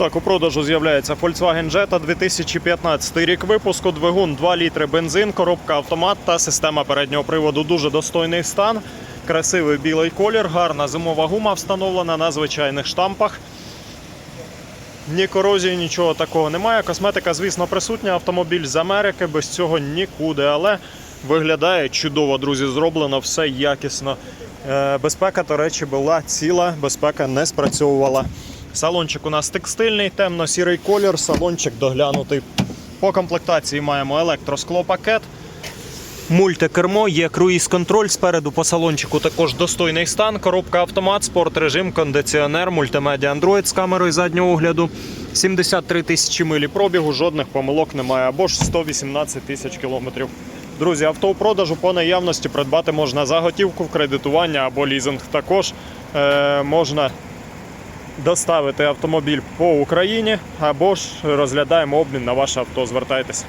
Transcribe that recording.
Так, у продажу з'являється Volkswagen Jetta 2015 рік випуску, двигун 2 літри бензин, коробка автомат та система переднього приводу. Дуже достойний стан, красивий білий колір, гарна зимова гума встановлена на звичайних штампах. Ні корозії, нічого такого немає. Косметика, звісно, присутня. Автомобіль з Америки, без цього нікуди. Але виглядає чудово, друзі. Зроблено все якісно. Е, Безпека, до речі, була ціла, безпека не спрацьовувала. Салончик у нас текстильний, темно-сірий колір, салончик доглянутий. По комплектації маємо електросклопакет. Мультикермо, є круїз-контроль спереду по салончику також достойний стан. Коробка автомат, спорт режим, кондиціонер, мультимедіа Android з камерою заднього огляду. 73 тисячі милі пробігу, жодних помилок немає, або ж 118 тисяч кілометрів. Друзі, авто у продажу по наявності придбати можна за готівку, в кредитування або лізинг. Також е, можна доставити автомобіль по Україні або ж розглядаємо обмін на ваше авто. Звертайтеся.